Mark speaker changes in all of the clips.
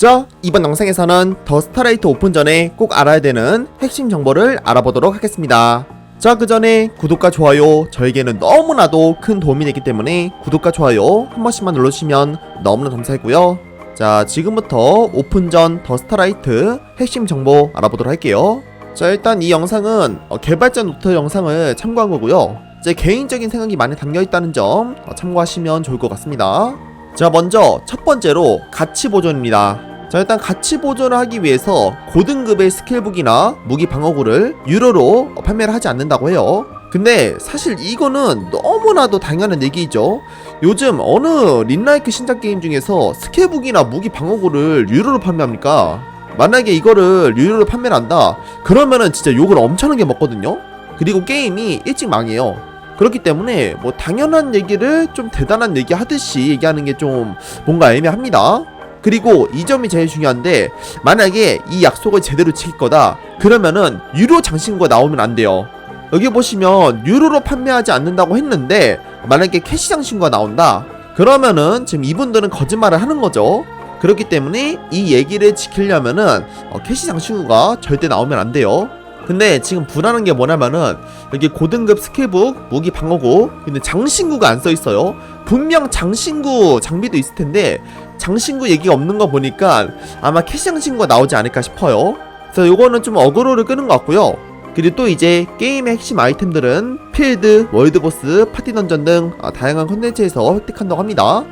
Speaker 1: 자, 이번 영상에서는 더 스타라이트 오픈 전에 꼭 알아야 되는 핵심 정보를 알아보도록 하겠습니다. 자, 그 전에 구독과 좋아요 저에게는 너무나도 큰 도움이 되기 때문에 구독과 좋아요 한 번씩만 눌러주시면 너무나 감사하고요. 자, 지금부터 오픈 전 더 스타라이트 핵심 정보 알아보도록 할게요. 자, 일단 이 영상은 어, 개발자 노트 영상을 참고한 거고요. 제 개인적인 생각이 많이 담겨 있다는 점 어, 참고하시면 좋을 것 같습니다. 자, 먼저 첫 번째로 가치 보존입니다. 자, 일단 가치 보존을 하기 위해서 고등급의 스킬북이나 무기 방어구를 유료로 어, 판매를 하지 않는다고 해요. 근데 사실 이거는 너무나도 당연한 얘기죠. 요즘 어느 린라이크 신작 게임 중에서 스킬북이나 무기 방어구를 유료로 판매합니까? 만약에 이거를 유료로 판매를 한다, 그러면은 진짜 욕을 엄청나게 먹거든요? 그리고 게임이 일찍 망해요. 그렇기 때문에 뭐 당연한 얘기를 좀 대단한 얘기 하듯이 얘기하는 게 좀 뭔가 애매합니다. 그리고 이 점이 제일 중요한데 만약에 이 약속을 제대로 지킬 거다 그러면은 유료 장신구가 나오면 안 돼요. 여기 보시면 유료로 판매하지 않는다고 했는데 만약에 캐시 장신구가 나온다 그러면은 지금 이분들은 거짓말을 하는 거죠. 그렇기 때문에 이 얘기를 지키려면은 어, 캐시 장신구가 절대 나오면 안 돼요. 근데 지금 불안한 게 뭐냐면은 여기 고등급 스킬북 무기 방어구 근데 장신구가 안 써 있어요. 분명 장신구 장비도 있을 텐데 장신구 얘기가 없는 거 보니까 아마 캐시 장신구가 나오지 않을까 싶어요. 그래서 요거는 좀 어그로를 끄는 것 같고요. 그리고 또 이제 게임의 핵심 아이템들은 필드, 월드보스, 파티 던전 등 아, 다양한 컨텐츠에서 획득한다고 합니다.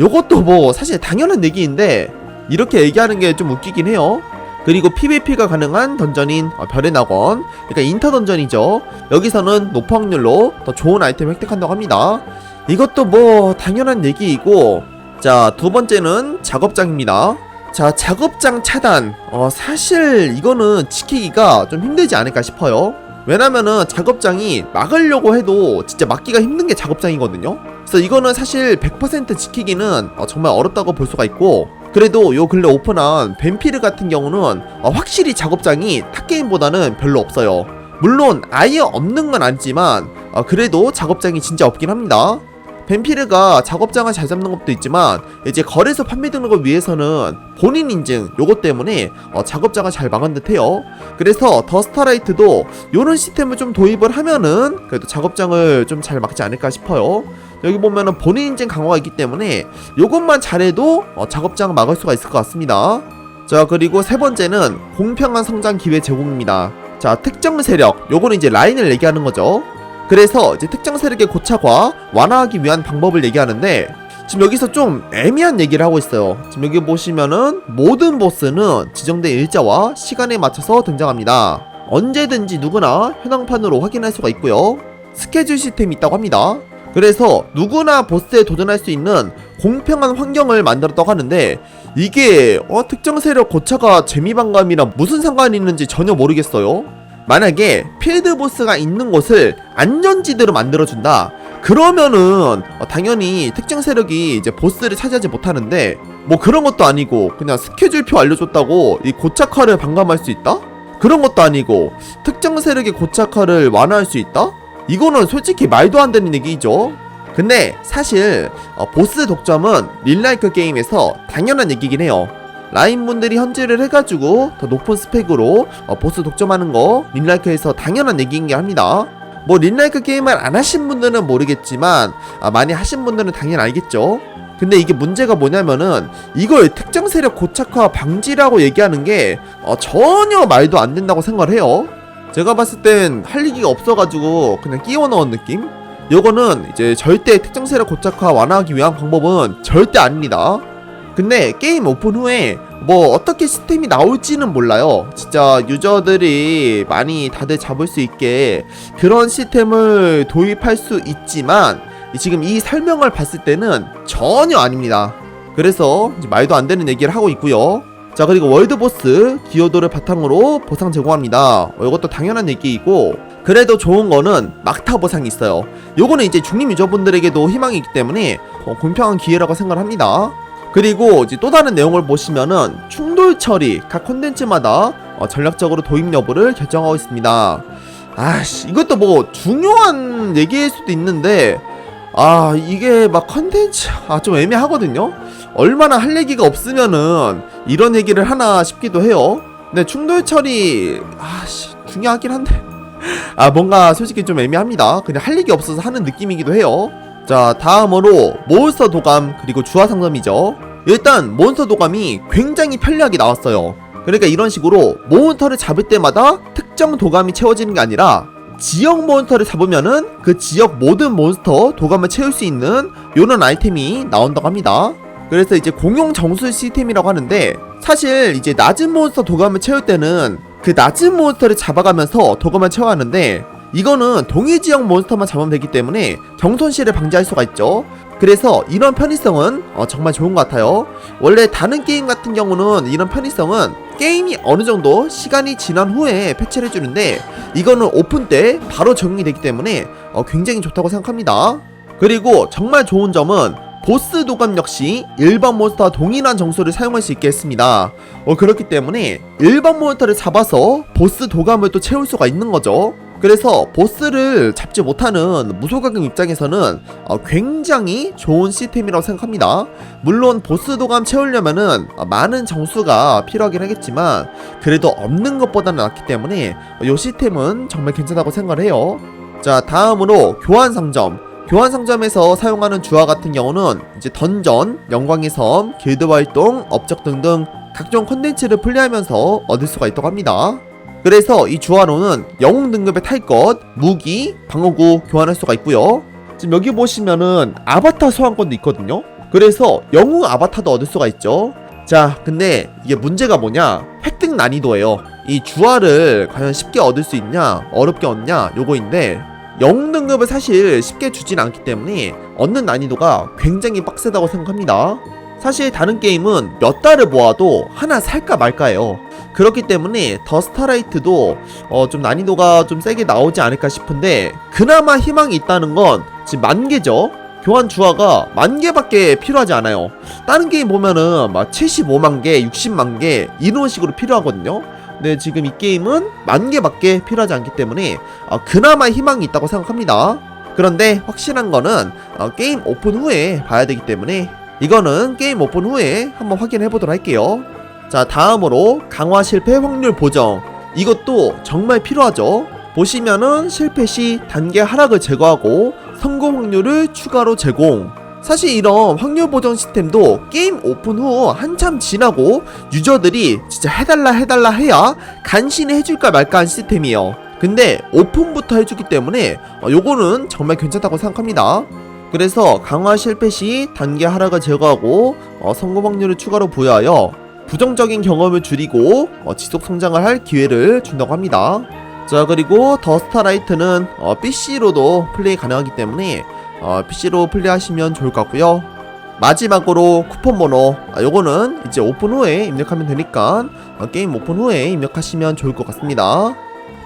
Speaker 1: 요것도 뭐 사실 당연한 얘기인데 이렇게 얘기하는 게 좀 웃기긴 해요. 그리고 PVP가 가능한 던전인 어, 별의 낙원, 그러니까 인터 던전이죠. 여기서는 높은 확률로 더 좋은 아이템 획득한다고 합니다. 이것도 뭐 당연한 얘기이고, 자 두 번째는 작업장입니다. 자 작업장 차단, 어 사실 이거는 지키기가 좀 힘들지 않을까 싶어요. 왜냐면은 작업장이 막으려고 해도 진짜 막기가 힘든 게 작업장이거든요. 그래서 이거는 사실 100% 지키기는 어, 정말 어렵다고 볼 수가 있고 그래도 요 근래 오픈한 뱀피르 같은 경우는 어, 확실히 작업장이 탑게임보다는 별로 없어요. 물론 아예 없는 건 아니지만 어, 그래도 작업장이 진짜 없긴 합니다. 뱀피르가 작업장을 잘 잡는 것도 있지만 이제 거래소 판매 등록을 위해서는 본인 인증 요것 때문에 어, 작업장을 잘 막은 듯해요. 그래서 더 스타라이트도 요런 시스템을 좀 도입을 하면은 그래도 작업장을 좀 잘 막지 않을까 싶어요. 여기 보면은 본인 인증 강화가 있기 때문에 요것만 잘해도 어, 작업장 막을 수가 있을 것 같습니다. 자 그리고 세 번째는 공평한 성장 기회 제공입니다. 자 특정 세력 요거는 이제 라인을 얘기하는 거죠. 그래서 이제 특정 세력의 고착화 완화하기 위한 방법을 얘기하는데 지금 여기서 좀 애매한 얘기를 하고 있어요. 지금 여기 보시면은 모든 보스는 지정된 일자와 시간에 맞춰서 등장합니다. 언제든지 누구나 현황판으로 확인할 수가 있고요. 스케줄 시스템이 있다고 합니다. 그래서 누구나 보스에 도전할 수 있는 공평한 환경을 만들었다고 하는데 이게 어, 특정 세력 고차가 재미반감이랑 무슨 상관이 있는지 전혀 모르겠어요. 만약에 필드 보스가 있는 곳을 안전지대로 만들어준다. 그러면은 어, 당연히 특정 세력이 이제 보스를 차지하지 못하는데 뭐 그런 것도 아니고 그냥 스케줄표 알려줬다고 이 고착화를 반감할 수 있다? 그런 것도 아니고 특정 세력의 고착화를 완화할 수 있다? 이거는 솔직히 말도 안 되는 얘기죠. 근데 사실 어, 보스 독점은 릴라이크 게임에서 당연한 얘기긴 해요. 라인분들이 현질을 해가지고 더 높은 스펙으로 어, 보스 독점하는 거 린라이크에서 당연한 얘기인 게 합니다. 뭐 린라이크 게임을 안 하신 분들은 모르겠지만 아, 많이 하신 분들은 당연히 알겠죠. 근데 이게 문제가 뭐냐면은 이걸 특정 세력 고착화 방지라고 얘기하는 게 어, 전혀 말도 안 된다고 생각을 해요. 제가 봤을 땐 할 얘기가 없어가지고 그냥 끼워 넣은 느낌? 요거는 이제 절대 특정 세력 고착화 완화하기 위한 방법은 절대 아닙니다. 근데 게임 오픈 후에 뭐 어떻게 시스템이 나올지는 몰라요. 진짜 유저들이 많이 다들 잡을 수 있게 그런 시스템을 도입할 수 있지만 지금 이 설명을 봤을 때는 전혀 아닙니다. 그래서 말도 안 되는 얘기를 하고 있고요. 자 그리고 월드보스 기여도를 바탕으로 보상 제공합니다. 어, 이것도 당연한 얘기이고 그래도 좋은 거는 막타 보상이 있어요. 요거는 이제 중립 유저분들에게도 희망이 있기 때문에 어, 공평한 기회라고 생각을 합니다. 그리고 이제 또 다른 내용을 보시면은 충돌 처리 각 콘텐츠마다 어, 전략적으로 도입 여부를 결정하고 있습니다. 아씨 이것도 뭐 중요한 얘기일 수도 있는데 아 이게 막 컨텐츠 아 좀 애매하거든요. 얼마나 할 얘기가 없으면은 이런 얘기를 하나 싶기도 해요. 근데 충돌 처리 아씨 중요하긴 한데 아 뭔가 솔직히 좀 애매합니다. 그냥 할 얘기 없어서 하는 느낌이기도 해요. 자 다음으로 몬스터 도감 그리고 주화 상점이죠. 일단 몬스터 도감이 굉장히 편리하게 나왔어요. 그러니까 이런 식으로 몬스터를 잡을 때마다 특정 도감이 채워지는 게 아니라 지역 몬스터를 잡으면은 그 지역 모든 몬스터 도감을 채울 수 있는 요런 아이템이 나온다고 합니다. 그래서 이제 공용 정수 시스템이라고 하는데 사실 이제 낮은 몬스터 도감을 채울 때는 그 낮은 몬스터를 잡아가면서 도감을 채워하는데 이거는 동일 지역 몬스터만 잡으면 되기 때문에 경손실을 방지할 수가 있죠. 그래서 이런 편의성은 어, 정말 좋은 것 같아요. 원래 다른 게임 같은 경우는 이런 편의성은 게임이 어느 정도 시간이 지난 후에 패치를 해주는데 이거는 오픈 때 바로 적용이 되기 때문에 어, 굉장히 좋다고 생각합니다. 그리고 정말 좋은 점은 보스 도감 역시 일반 몬스터와 동일한 정수를 사용할 수 있게 했습니다. 어, 그렇기 때문에 일반 몬스터를 잡아서 보스 도감을 또 채울 수가 있는 거죠. 그래서 보스를 잡지 못하는 무소가경 입장에서는 어, 굉장히 좋은 시스템이라고 생각합니다. 물론 보스 도감 채우려면은 어, 많은 정수가 필요하긴 하겠지만 그래도 없는 것보다는 낫기 때문에 이 시스템은 정말 괜찮다고 생각을 해요. 자 다음으로 교환 상점. 교환 상점에서 사용하는 주화 같은 경우는 이제 던전, 영광의 섬, 길드 활동, 업적 등등 각종 컨텐츠를 플레이하면서 얻을 수가 있다고 합니다. 그래서 이 주화로는 영웅 등급의 탈 것, 무기, 방어구 교환할 수가 있고요. 지금 여기 보시면은 아바타 소환권도 있거든요. 그래서 영웅 아바타도 얻을 수가 있죠. 자, 근데 이게 문제가 뭐냐? 획득 난이도예요. 이 주화를 과연 쉽게 얻을 수 있냐, 어렵게 얻냐, 요거인데 영웅 등급을 사실 쉽게 주진 않기 때문에 얻는 난이도가 굉장히 빡세다고 생각합니다. 사실 다른 게임은 몇 달을 모아도 하나 살까 말까예요. 그렇기 때문에 더 스타라이트도 어, 좀 난이도가 좀 세게 나오지 않을까 싶은데 그나마 희망이 있다는 건 지금 만 개죠. 교환 주화가 만 개밖에 필요하지 않아요. 다른 게임 보면은 막 75만 개, 60만 개 이런 식으로 필요하거든요. 근데 지금 이 게임은 만 개밖에 필요하지 않기 때문에 어, 그나마 희망이 있다고 생각합니다. 그런데 확실한 거는 어, 게임 오픈 후에 봐야 되기 때문에 이거는 게임 오픈 후에 한번 확인해 보도록 할게요. 자 다음으로 강화 실패 확률 보정 이것도 정말 필요하죠 보시면은 실패 시 단계 하락을 제거하고 성공 확률을 추가로 제공 사실 이런 확률 보정 시스템도 게임 오픈 후 한참 지나고 유저들이 진짜 해달라 해달라 해야 간신히 해줄까 말까 한 시스템이에요 근데 오픈부터 해주기 때문에 어, 요거는 정말 괜찮다고 생각합니다 그래서 강화 실패 시 단계 하락을 제거하고 어, 성공 확률을 추가로 부여하여 부정적인 경험을 줄이고 어, 지속 성장을 할 기회를 준다고 합니다. 자 그리고 더 스타라이트는 어, PC로도 플레이 가능하기 때문에 어, PC로 플레이하시면 좋을 것 같고요. 마지막으로 쿠폰 번호 아, 요거는 이제 오픈 후에 입력하면 되니까 어, 게임 오픈 후에 입력하시면 좋을 것 같습니다.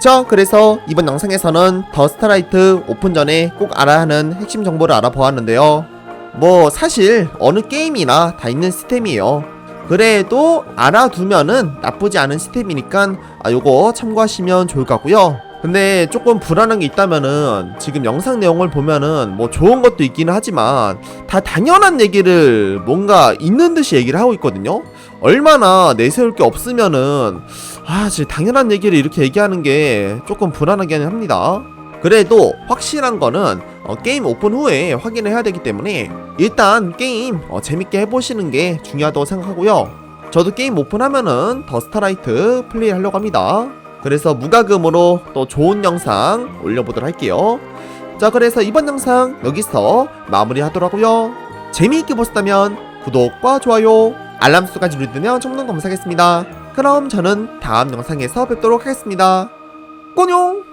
Speaker 1: 자 그래서 이번 영상에서는 더 스타라이트 오픈 전에 꼭 알아야 하는 핵심 정보를 알아보았는데요. 뭐 사실 어느 게임이나 다 있는 시스템이에요. 그래도 알아두면은 나쁘지 않은 시스템이니까 아 요거 참고하시면 좋을 것 같고요. 근데 조금 불안한 게 있다면은 지금 영상 내용을 보면은 뭐 좋은 것도 있기는 하지만 다 당연한 얘기를 뭔가 있는 듯이 얘기를 하고 있거든요. 얼마나 내세울 게 없으면은 아 진짜 당연한 얘기를 이렇게 얘기하는 게 조금 불안하게 합니다. 그래도 확실한 거는 어, 게임 오픈 후에 확인을 해야 되기 때문에 일단 게임 어, 재밌게 해보시는 게 중요하다고 생각하고요. 저도 게임 오픈하면은 더 스타라이트 플레이 하려고 합니다. 그래서 무과금으로 또 좋은 영상 올려보도록 할게요. 자 그래서 이번 영상 여기서 마무리하도록 하고요. 재미있게 보셨다면 구독과 좋아요, 알람 수까지 누르면 정말 감사하겠습니다. 그럼 저는 다음 영상에서 뵙도록 하겠습니다. 꼬뇽!